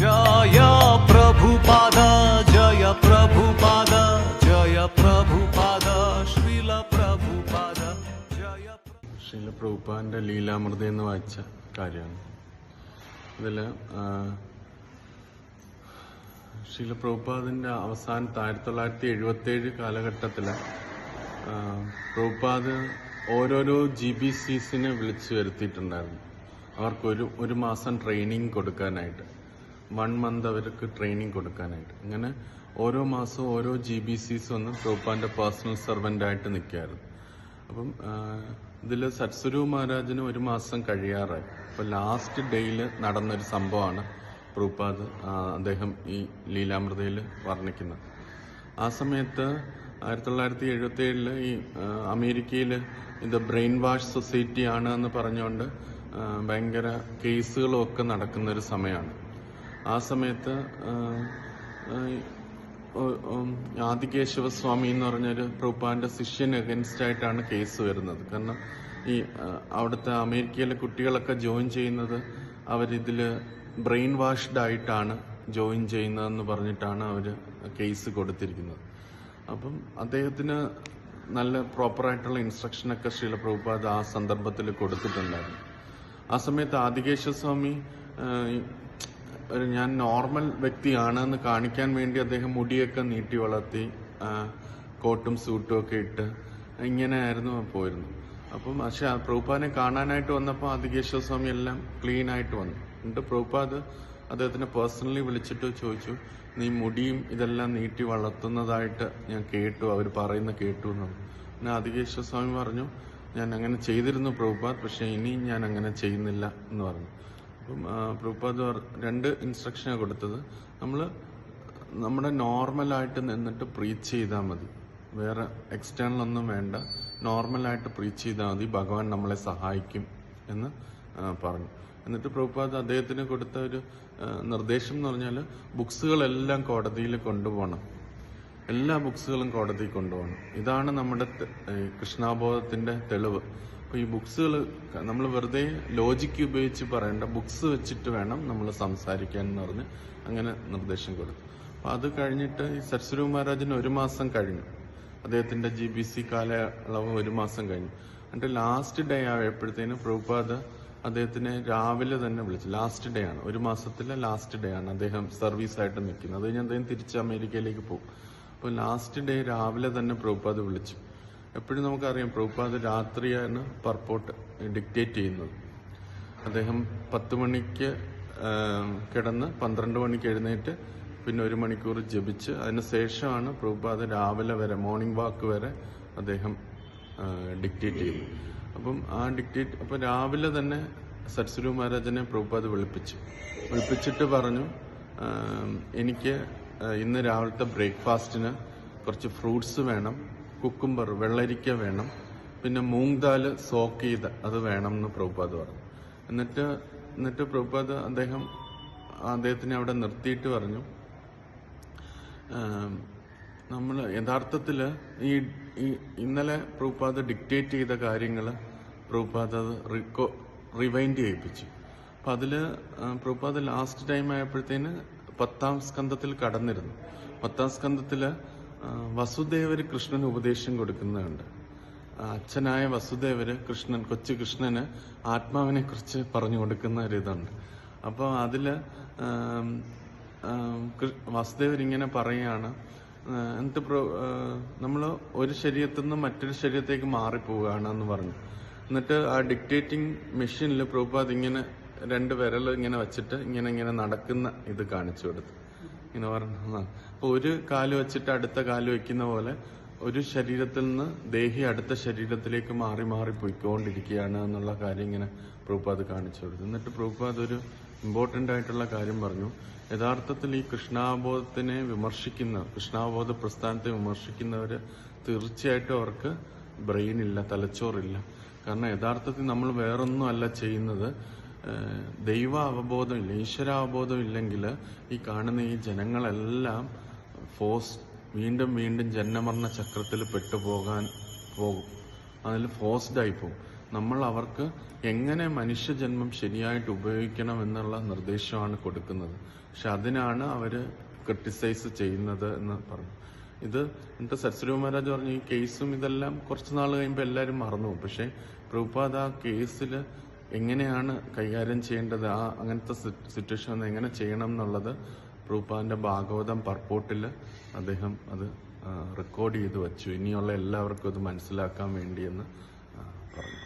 ജയ ജയ ജയ ജയ പ്രഭുപാദന്റെ ലീലാമൃത എന്ന് വായിച്ച കാര്യമാണ്. ഇതിൽ ശ്രീല പ്രഭുപാദിന്റെ അവസാനത്ത് ആയിരത്തി തൊള്ളായിരത്തി എഴുപത്തി ഏഴ് കാലഘട്ടത്തിൽ പ്രഭുപാദ് ഓരോരോ ജി ബി സിസിനെ വിളിച്ചു വരുത്തിയിട്ടുണ്ടായിരുന്നു. അവർക്കൊരു ഒരു മാസം ട്രെയിനിങ് കൊടുക്കാനായിട്ട്. വൺ മന്ത് അവർക്ക് ട്രെയിനിങ് കൊടുക്കാനായിട്ട്. അങ്ങനെ ഓരോ മാസവും ഓരോ ജി ബി സിസ് വന്ന് പ്രഭുപാന്റെ പേഴ്സണൽ സെർവന്റായിട്ട് നിൽക്കുമായിരുന്നു അപ്പം ഇതിൽ സത്സുരു മഹാരാജിന് ഒരു മാസം കഴിയാറായി. അപ്പോൾ ലാസ്റ്റ് ഡേയിൽ നടന്നൊരു സംഭവമാണ് പ്രഭുപാദ് അദ്ദേഹം ഈ ലീലാമൃതയിൽ വർണിക്കുന്നത്. ആ സമയത്ത് ആയിരത്തി തൊള്ളായിരത്തി എഴുപത്തി ഏഴിൽ ഈ അമേരിക്കയിൽ ഇത് ബ്രെയിൻ വാഷ് സൊസൈറ്റി ആണ് എന്ന് പറഞ്ഞുകൊണ്ട് ഭയങ്കര കേസുകളും ഒക്കെ നടക്കുന്ന ഒരു സമയമാണ്. ആ സമയത്ത് ആദികേശവസ്വാമി എന്ന് പറഞ്ഞൊരു പ്രൂപ്പാന്റെ ശിഷ്യന് അഗൻസ്റ്റ് ആയിട്ടാണ് കേസ് വരുന്നത്. കാരണം ഈ അവിടുത്തെ അമേരിക്കയിലെ കുട്ടികളൊക്കെ ജോയിൻ ചെയ്യുന്നത് അവരിതിൽ ബ്രെയിൻ വാഷ്ഡ് ആയിട്ടാണ് ജോയിൻ ചെയ്യുന്നതെന്ന് പറഞ്ഞിട്ടാണ് അവർ കേസ് കൊടുത്തിരിക്കുന്നത്. അപ്പം അദ്ദേഹത്തിന് നല്ല പ്രോപ്പറായിട്ടുള്ള ഇൻസ്ട്രക്ഷനൊക്കെ ശ്രീല പ്രഭുപാദ് ആ സന്ദർഭത്തിൽ കൊടുത്തിട്ടുണ്ടായിരുന്നു. ആ സമയത്ത് ആദികേശവ സ്വാമി ആ, ഈ ഒരു ഞാൻ നോർമൽ വ്യക്തിയാണ് എന്ന് കാണിക്കാൻ വേണ്ടി അദ്ദേഹം മുടിയൊക്കെ നീട്ടി വളർത്തി കോട്ടും സൂട്ടും ഒക്കെ ഇട്ട് ഇങ്ങനെയായിരുന്നു പോയിരുന്നു അപ്പം പക്ഷെ പ്രഭുപാദിനെ കാണാനായിട്ട് വന്നപ്പോൾ ആദികേശ്വര സ്വാമി എല്ലാം ക്ലീൻ ആയിട്ട് വന്നു. എന്നിട്ട് പ്രഭുപാദ് അദ്ദേഹത്തിനെ പേഴ്സണലി വിളിച്ചിട്ട് ചോദിച്ചു നീ മുടിയും ഇതെല്ലാം നീട്ടി വളർത്തുന്നതായിട്ട് ഞാൻ കേട്ടു അവർ പറയുന്ന കേട്ടു എന്ന്. പിന്നെ ആദികേശ്വര സ്വാമി പറഞ്ഞു ഞാൻ അങ്ങനെ ചെയ്തിരുന്നു പ്രഭുപാദ് പക്ഷെ ഇനി ഞാൻ അങ്ങനെ ചെയ്യുന്നില്ല എന്ന് പറഞ്ഞു. അപ്പം പ്രഭുപാദ് രണ്ട് ഇൻസ്ട്രക്ഷനാണ് കൊടുത്തത്. നമ്മൾ നമ്മുടെ നോർമലായിട്ട് നിന്നിട്ട് പ്രീച്ച് ചെയ്താൽ മതി. വേറെ എക്സ്റ്റേണൽ ഒന്നും വേണ്ട. നോർമലായിട്ട് പ്രീച്ച് ചെയ്താൽ മതി. ഭഗവാൻ നമ്മളെ സഹായിക്കും എന്ന് പറഞ്ഞു. എന്നിട്ട് പ്രഭുപാദ് അദ്ദേഹത്തിന് കൊടുത്ത ഒരു നിർദ്ദേശം എന്ന് പറഞ്ഞാൽ ബുക്സുകളെല്ലാം കോടതിയിൽ കൊണ്ടുപോകണം. എല്ലാ ബുക്സുകളും കോടതി കൊണ്ടുപോകണം. ഇതാണ് നമ്മുടെ കൃഷ്ണാബോധത്തിന്റെ തെളിവ്. അപ്പൊ ഈ ബുക്സുകൾ നമ്മൾ വെറുതെ ലോജിക്ക് ഉപയോഗിച്ച് പറയേണ്ട. ബുക്സ് വെച്ചിട്ട് വേണം നമ്മൾ സംസാരിക്കാൻ എന്ന് പറഞ്ഞ് അങ്ങനെ നിർദ്ദേശം കൊടുത്തു. അപ്പൊ അത് കഴിഞ്ഞിട്ട് ഈ സരസ്വതി മഹാരാജിന് ഒരു മാസം കഴിഞ്ഞു. അദ്ദേഹത്തിന്റെ ജി ബി സി കാലയളവ് ഒരു മാസം കഴിഞ്ഞു. എന്നിട്ട് ലാസ്റ്റ് ഡേ ആയപ്പോഴത്തേനും പ്രഭുപാദ് അദ്ദേഹത്തിനെ രാവിലെ തന്നെ വിളിച്ചു. ലാസ്റ്റ് ഡേ ആണ്. ഒരു മാസത്തിലെ ലാസ്റ്റ് ഡേ ആണ് അദ്ദേഹം സർവീസ് ആയിട്ട് നിൽക്കുന്നത്. അത് കഴിഞ്ഞ് അദ്ദേഹം തിരിച്ച് അമേരിക്കയിലേക്ക് പോകും. അപ്പോൾ ലാസ്റ്റ് ഡേ രാവിലെ തന്നെ പ്രഭുപാദ് വിളിച്ചു. എപ്പോഴും നമുക്കറിയാം പ്രഭുപാദ് രാത്രിയാണ് പർപ്പോട്ട് ഡിക്റ്റേറ്റ് ചെയ്യുന്നത്. അദ്ദേഹം പത്ത് മണിക്ക് കിടന്ന് പന്ത്രണ്ട് മണിക്ക് എഴുന്നേറ്റ് പിന്നെ ഒരു മണിക്കൂർ ജപിച്ച് അതിന് ശേഷമാണ് പ്രഭുപാദ് രാവിലെ വരെ മോർണിംഗ് വാക്ക് വരെ അദ്ദേഹം ഡിക്റ്റേറ്റ് ചെയ്യുന്നത്. അപ്പം ആ ഡിക്റ്റേറ്റ് അപ്പം രാവിലെ തന്നെ സത്സുരു മഹാരാജനെ പ്രഭുപാദ് വിളിപ്പിച്ചു. വിളിപ്പിച്ചിട്ട് പറഞ്ഞു എനിക്ക് ഇന്ന് രാവിലത്തെ ബ്രേക്ക്ഫാസ്റ്റിന് കുറച്ച് ഫ്രൂട്ട്സ് വേണം. കുക്കുംബർ വെള്ളരിക്ക വേണം. പിന്നെ മൂങ് ദാൽ സോക്ക് ചെയ്ത് അത് വേണം എന്ന് പ്രഭുപാദ് പറഞ്ഞു. എന്നിട്ട് എന്നിട്ട് പ്രഭുപാദ് അദ്ദേഹം അദ്ദേഹത്തിനെ അവിടെ നിർത്തിയിട്ട് പറഞ്ഞു നമ്മൾ യഥാർത്ഥത്തിൽ ഈ ഇന്നലെ പ്രഭുപാദ് ഡിക്റ്റേറ്റ് ചെയ്ത കാര്യങ്ങൾ പ്രഭുപാദ് അത് റിക്കോ റിവൈൻഡ് ചെയ്യിപ്പിച്ചു. അപ്പം അതിൽ പ്രഭുപാദ് ലാസ്റ്റ് ടൈം ആയപ്പോഴത്തേന് പത്താം സ്കന്ധത്തിൽ കടന്നിരുന്നു. പത്താം സ്കന്ധത്തിൽ വസുദേവര് കൃഷ്ണന് ഉപദേശം കൊടുക്കുന്നുണ്ട് അച്ഛനായ വസുദേവര് കൃഷ്ണൻ കൊച്ചു കൃഷ്ണന് ആത്മാവിനെ കുറിച്ച് പറഞ്ഞു കൊടുക്കുന്ന ഒരു ഇതുണ്ട്. അപ്പോൾ അതിൽ വസുദേവർ ഇങ്ങനെ പറയാണ് എന്നിട്ട് നമ്മൾ ഒരു ശരീരത്തിൽ നിന്ന് മറ്റൊരു ശരീരത്തേക്ക് മാറിപ്പോവുകയാണ് എന്ന് പറഞ്ഞു. എന്നിട്ട് ആ ഡിക്റ്റേറ്റിംഗ് മെഷീനിൽ പ്രഭുപാദ് ഇങ്ങനെ രണ്ട് വിരൽ ഇങ്ങനെ വെച്ചിട്ട് ഇങ്ങനെ ഇങ്ങനെ നടക്കുന്ന ഇത് കാണിച്ചു കൊടുത്തു. ഇങ്ങനെ പറഞ്ഞു അപ്പൊ ഒരു കാൽ വെച്ചിട്ട് അടുത്ത കാൽ വെക്കുന്ന പോലെ ഒരു ശരീരത്തിൽ നിന്ന് ദേഹി അടുത്ത ശരീരത്തിലേക്ക് മാറി മാറി പോയിക്കൊണ്ടിരിക്കുകയാണ് എന്നുള്ള കാര്യം ഇങ്ങനെ പ്രൂപ്പാദ് കാണിച്ചു കൊടുത്തു. എന്നിട്ട് പ്രൂപ്പാദ് ഒരു ഇമ്പോർട്ടന്റ് ആയിട്ടുള്ള കാര്യം പറഞ്ഞു. യഥാർത്ഥത്തിൽ ഈ കൃഷ്ണാബോധത്തിനെ വിമർശിക്കുന്ന കൃഷ്ണാബോധ പ്രസ്ഥാനത്തെ വിമർശിക്കുന്നവര് തീർച്ചയായിട്ടും അവർക്ക് ബ്രെയിൻ ഇല്ല തലച്ചോറില്ല. കാരണം യഥാർത്ഥത്തിൽ നമ്മൾ വേറൊന്നും അല്ല ചെയ്യുന്നത്. ദൈവ അവബോധമില്ല ഈശ്വരാവബോധം ഇല്ലെങ്കിൽ ഈ കാണുന്ന ഈ ജനങ്ങളെല്ലാം ഫോസ് വീണ്ടും വീണ്ടും ജന്മമരണ ചക്രത്തിൽ പെട്ടുപോകാൻ പോകും. അതിൽ ഫോഴ്സ്ഡ് ആയി പോകും. നമ്മൾ അവർക്ക് എങ്ങനെ മനുഷ്യജന്മം ശരിയായിട്ട് ഉപയോഗിക്കണം എന്നുള്ള നിർദ്ദേശമാണ് കൊടുക്കുന്നത്. പക്ഷെ അതിനാണ് അവർ ക്രിട്ടിസൈസ് ചെയ്യുന്നത് എന്ന് പറഞ്ഞു. ഇത് എന്നിട്ട് സരസ്വതി മഹാരാജ് പറഞ്ഞു ഈ കേസും ഇതെല്ലാം കുറച്ച് നാൾ കഴിയുമ്പോൾ എല്ലാവരും മറന്നു പോകും. പക്ഷെ പ്രഭുപാദ ആ കേസിൽ എങ്ങനെയാണ് കൈകാര്യം ചെയ്യേണ്ടത്? ആ അങ്ങനത്തെ സിറ്റുവേഷൻ എങ്ങനെ ചെയ്യണം എന്നുള്ളത് പ്രഭുപാദിന്റെ ഭാഗവതം പർപ്പോട്ടിൽ അദ്ദേഹം അത് റെക്കോർഡ് ചെയ്ത് വച്ചു. ഇനിയുള്ള എല്ലാവർക്കും അത് മനസ്സിലാക്കാൻ വേണ്ടിയെന്ന് പറഞ്ഞു.